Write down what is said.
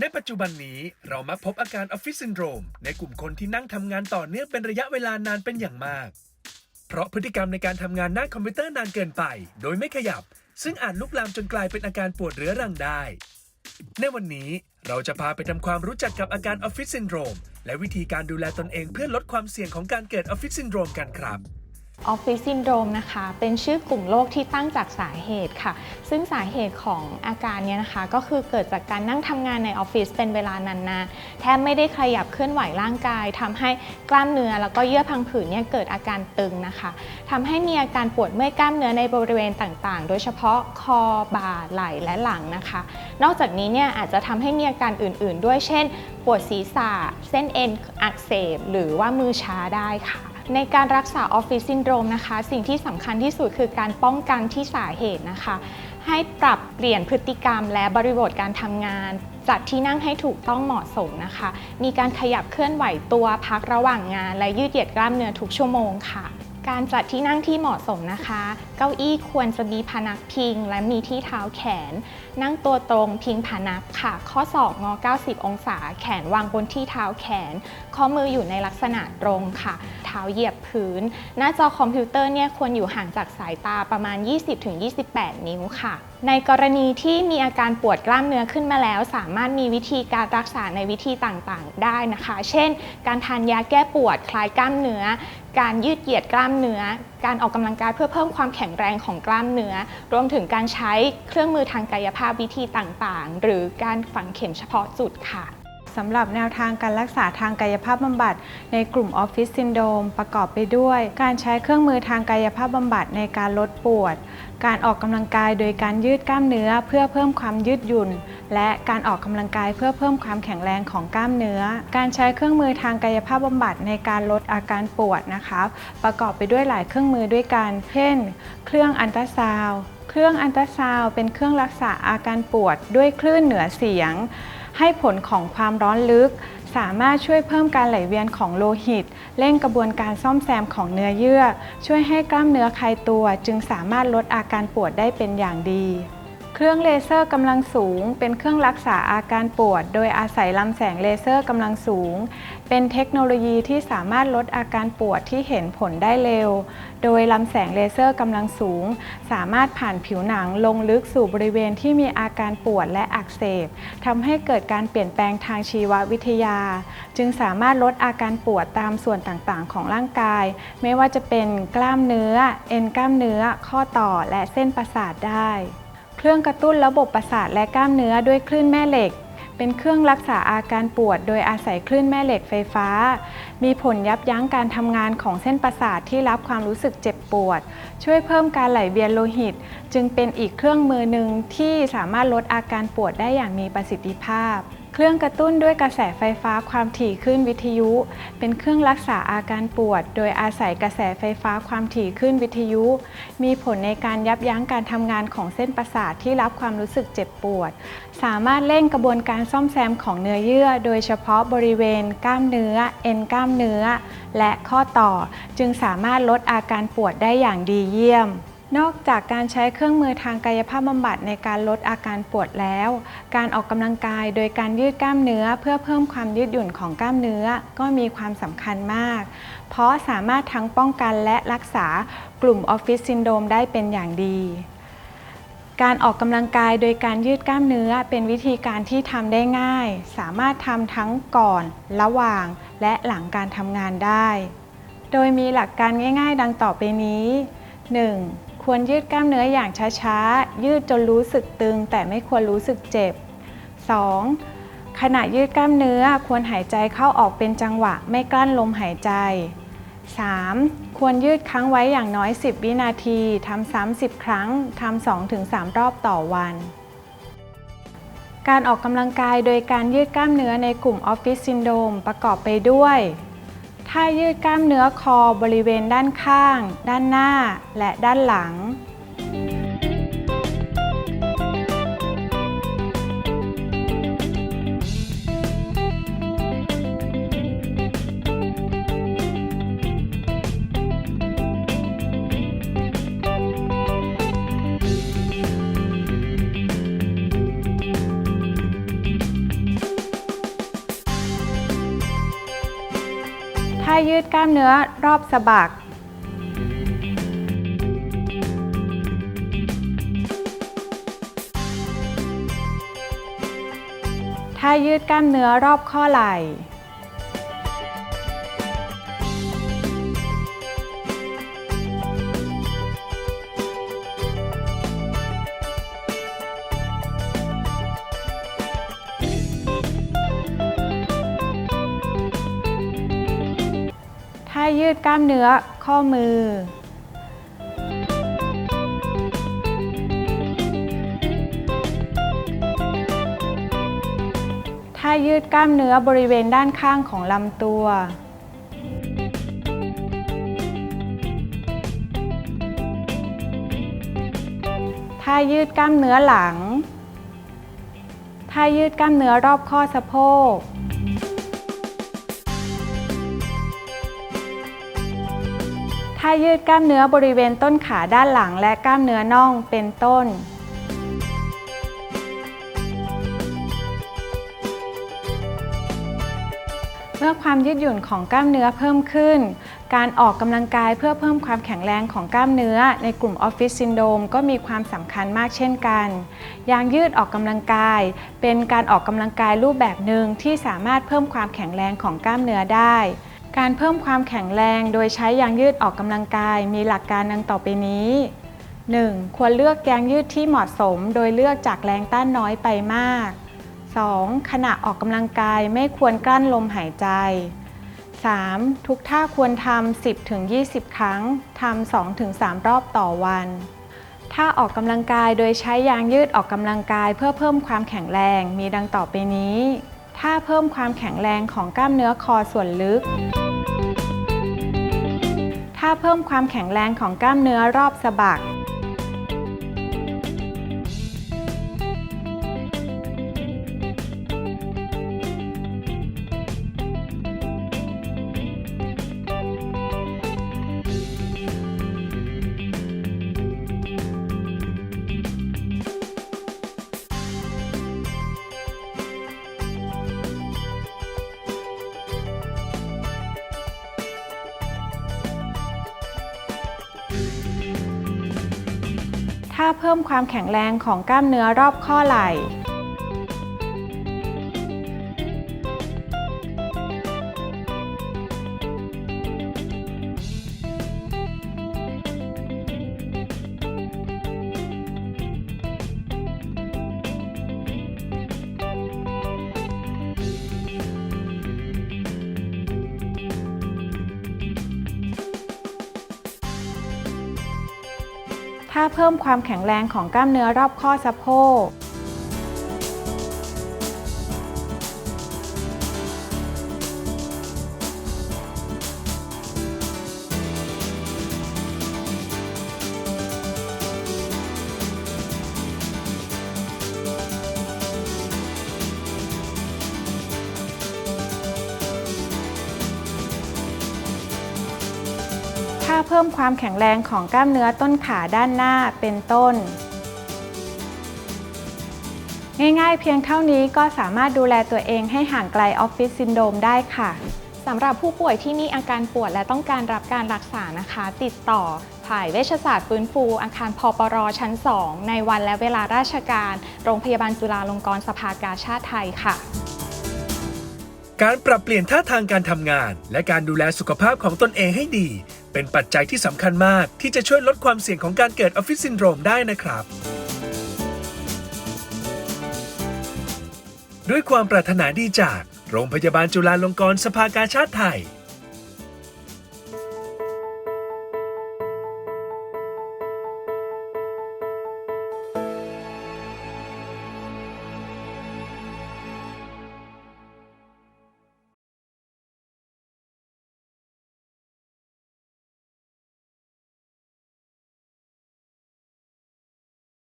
ในปัจจุบันนี้เรามักพบอาการออฟฟิศซินโดรมในกลุ่มคนที่นั่งทำงานต่อเนื่องเป็นระยะเวลานานเป็นอย่างมาก เพราะพฤติกรรมในการทำงานหน้าคอมพิวเตอร์นานเกินไป โดยไม่ขยับ ซึ่งอาจลุกลามจนกลายเป็นอาการปวดเรื้อรังได้ ในวันนี้เราจะพาไปทำความรู้จักกับอาการออฟฟิศซินโดรมและวิธีการดูแลตนเองเพื่อลดความเสี่ยงของการเกิดออฟฟิศซินโดรมกันครับ ออฟฟิศซินโดรมนะคะ เป็นชื่อกลุ่มโรคที่ตั้งจากสาเหตุค่ะ ซึ่งสาเหตุของอาการเนี้ยนะคะ ก็คือเกิดจากการนั่งทำงานในออฟฟิศเป็นเวลานานๆ แทบไม่ได้ขยับเคลื่อนไหวร่างกายทำให้กล้ามเนื้อแล้วก็เยื่อพังผืดเนี่ยเกิดอาการตึงนะคะทำให้มีอาการปวดเมื่อยกล้ามเนื้อในบริเวณต่างๆ โดยเฉพาะคอบ่าไหล่และหลังนะคะ นอกจากนี้เนี่ยอาจจะทำให้มีอาการอื่น ๆ ด้วยเช่น ปวดศีรษะ เส้นเอ็นอักเสบ หรือว่ามือชาได้ค่ะ ในการรักษาออฟฟิศซินโดรมนะคะ สิ่งที่สำคัญที่สุดคือการป้องกันที่สาเหตุนะคะ ให้ปรับเปลี่ยนพฤติกรรมและบริบทการทำงาน จัดที่นั่งให้ถูกต้องเหมาะสมนะคะ มีการขยับเคลื่อนไหวตัวพักระหว่างงาน และยืดเหยียดกล้ามเนื้อทุกชั่วโมงค่ะ การจัดที่นั่งที่เหมาะสมนะคะ เก้าอี้ควรจะมีพนักพิง และมีที่เท้าแขน นั่งตัวตรงพิงพนักค่ะ ข้อศอกงอ 90 องศา แขนวางบนที่เท้าแขน ข้อมืออยู่ในลักษณะตรงค่ะ เท้าเหยียบพื้น หน้าจอคอมพิวเตอร์เนี่ยควรอยู่ห่างจากสายตาประมาณ 20-28 นิ้วค่ะ ในกรณีที่มีอาการปวดกล้ามเนื้อขึ้นมาแล้ว สามารถมีวิธีการรักษาในวิธีต่างๆ ได้นะคะ เช่น การทานยาแก้ปวดคลายกล้ามเนื้อ การยืดเหยียดกล้ามเนื้อ การออกกำลังกายเพื่อเพิ่มความแข็งแรงของกล้ามเนื้อ รวมถึงการใช้เครื่องมือทางกายภาพวิธีต่างๆ หรือการฝังเข็มเฉพาะจุดค่ะ สำหรับแนวทางการรักษาทางกายภาพบำบัด ในกลุ่มออฟฟิศซินโดมประกอบไปด้วย การใช้เครื่องมือทางกายภาพบำบัดในการลดปวด การออกกำลังกายโดยการยืดกล้ามเนื้อเพื่อเพิ่มความยืดหยุ่น และการออกกำลังกายเพื่อเพิ่มความแข็งแรงของกล้ามเนื้อ การใช้เครื่องมือทางกายภาพบำบัดในการลดอาการปวดนะคะประกอบไปด้วยหลายเครื่องมือด้วยกัน เช่น เครื่องอันตราซาวเครื่องอันตราซาวเป็นเครื่องรักษาอาการปวดด้วยคลื่นเหนือเสียง ให้ผลของความร้อนลึก สามารถช่วยเพิ่มการไหลเวียนของโลหิต เร่งกระบวนการซ่อมแซมของเนื้อเยื่อ ช่วยให้กล้ามเนื้อคลายตัว จึงสามารถลดอาการปวดได้เป็นอย่างดี เครื่องเลเซอร์กำลังสูง เป็นเครื่องรักษาอาการปวด โดยอาศัยลำแสงเลเซอร์กำลังสูง เป็นเทคโนโลยีที่สามารถลดอาการปวดที่เห็นผลได้เร็ว โดยลำแสงเลเซอร์กำลังสูง สามารถผ่านผิวหนังลงลึกสู่บริเวณที่มีอาการปวดและอักเสบทำให้เกิดการเปลี่ยนแปลงทางชีววิทยา จึงสามารถลดอาการปวดตามส่วนต่างๆ ของร่างกาย ไม่ว่าจะเป็นกล้ามเนื้อ เอ็นกล้ามเนื้อ ข้อต่อและเส้นประสาทได้ เครื่องกระตุ้นระบบประสาทและกล้ามเนื้อด้วยคลื่นแม่เหล็ก เป็นเครื่องรักษาอาการปวดโดยอาศัยคลื่นแม่เหล็กไฟฟ้า มีผลยับยั้งการทำงานของเส้นประสาทที่รับความรู้สึกเจ็บปวด ช่วยเพิ่มการไหลเวียนโลหิต จึงเป็นอีกเครื่องมือหนึ่งที่สามารถลดอาการปวดได้อย่างมีประสิทธิภาพ เครื่องกระตุ้นด้วยกระแสไฟฟ้าความถี่คลื่นวิทยุ เป็นเครื่องรักษาอาการปวด โดยอาศัยกระแสไฟฟ้าความถี่คลื่นวิทยุ มีผลในการยับยั้งการทำงานของเส้นประสาทที่รับความรู้สึกเจ็บปวด สามารถเร่งกระบวนการซ่อมแซมของเนื้อเยื่อ โดยเฉพาะบริเวณ กล้ามเนื้อ เอ็นกล้ามเนื้อ และข้อต่อ จึงสามารถลดอาการปวดได้อย่างดีเยี่ยม นอกจากการใช้เครื่องมือทางกายภาพบำบัดในการลดอาการปวดแล้ว การออกกำลังกายโดยการยืดกล้ามเนื้อ เพื่อเพิ่มความยืดหยุ่นของกล้ามเนื้อก็มีความสำคัญมาก เพราะสามารถทั้งป้องกันและรักษากลุ่มออฟฟิศซินโดรมได้เป็นอย่างดี การออกกำลังกายโดยการยืดกล้ามเนื้อเป็นวิธีการที่ทำได้ง่าย สามารถทำทั้งก่อน ระหว่าง และหลังการทำงานได้ โดยมีหลักการง่าย ๆ ดังต่อไปนี้ 1. ควรยืดกล้ามเนื้ออย่างช้าๆ ยืดจนรู้สึกตึง แต่ไม่ควรรู้สึกเจ็บ 2. ขณะยืดกล้ามเนื้อควรหายใจเข้าออกเป็นจังหวะ ไม่กลั้นลมหายใจ 3. ควรยืดค้างไว้อย่างน้อย 10 วินาทีทำซ้ำ10 ครั้งทำ2-3 รอบต่อวัน การออกกำลังกายโดยการยืดกล้ามเนื้อในกลุ่มออฟฟิศซินโดมประกอบไปด้วย ท่ายืดกล้ามเนื้อคอบริเวณด้านข้าง ด้านหน้า และด้านหลัง ยืดกล้ามเนื้อรอบสะบัก ท่ายืดกล้ามเนื้อรอบข้อไหล่ ยืดกล้ามเนื้อข้อมือ ท่ายืดกล้ามเนื้อบริเวณด้านข้างของลำตัว ท่ายืดกล้ามเนื้อหลัง ท่ายืดกล้ามเนื้อรอบข้อสะโพก ท่ายืดกล้ามเนื้อบริเวณต้นขาด้านหลังและกล้ามเนื้อน่องเป็นต้น เมื่อความยืดหยุ่นของกล้ามเนื้อเพิ่มขึ้น การออกกำลังกายเพื่อเพิ่มความแข็งแรงของกล้ามเนื้อในกลุ่มออฟฟิศซินโดมก็มีความสำคัญมากเช่นกัน ยางยืดออกกำลังกาย เป็นการออกกำลังกายรูปแบบหนึ่งที่สามารถเพิ่มความแข็งแรงของกล้ามเนื้อได้ การเพิ่มความแข็งแรงโดยใช้ยางยืดออกกำลังกายมีหลักการดังต่อไปนี้ 1. ควรเลือกยางยืดที่เหมาะสม โดยเลือกจากแรงต้านน้อยไปมาก 2. ขณะออกกำลังกายไม่ควรกลั้นลมหายใจ 3. ทุกท่าควรทำ 10-20 ครั้งทำ 2-3 รอบต่อวัน ถ้าออกกำลังกายโดยใช้ยางยืดออกกำลังกายเพื่อเพิ่มความแข็งแรงมีดังต่อไปนี้ถ้าเพิ่มความแข็งแรงของกล้ามเนื้อคอส่วนลึก เพิ่มความแข็งแรงของกล้ามเนื้อรอบสะบัก ถ้าเพิ่มความแข็งแรงของกล้ามเนื้อรอบข้อไหล่ เพิ่มความแข็งแรงของกล้ามเนื้อรอบข้อสะโพก เพิ่มความแข็งแรงของกล้ามเนื้อต้นขาด้านหน้าเป็นต้น ง่ายๆ เพียงเท่านี้ก็สามารถดูแลตัวเองให้ห่างไกลออฟฟิศซินโดรมได้ค่ะสำหรับผู้ป่วยที่มีอาการปวดและต้องการรับการรักษานะคะ ติดต่อถ่ายเวชศาสตร์ฟื้นฟู อาคารพปรชั้น 2 ในวันและเวลาราชการ โรงพยาบาลจุฬาลงกรณ์สภากาชาติไทยค่ะ การปรับเปลี่ยนท่าทางการทำงาน และการดูแลสุขภาพของตนเองให้ดี เป็นปัจจัยที่สำคัญมากที่จะช่วยลดความเสี่ยงของการเกิดออฟฟิศซินโดรมได้นะครับ ด้วยความปรารถนาดีจาก โรงพยาบาลจุฬาลงกรณ์สภากาชาติไทย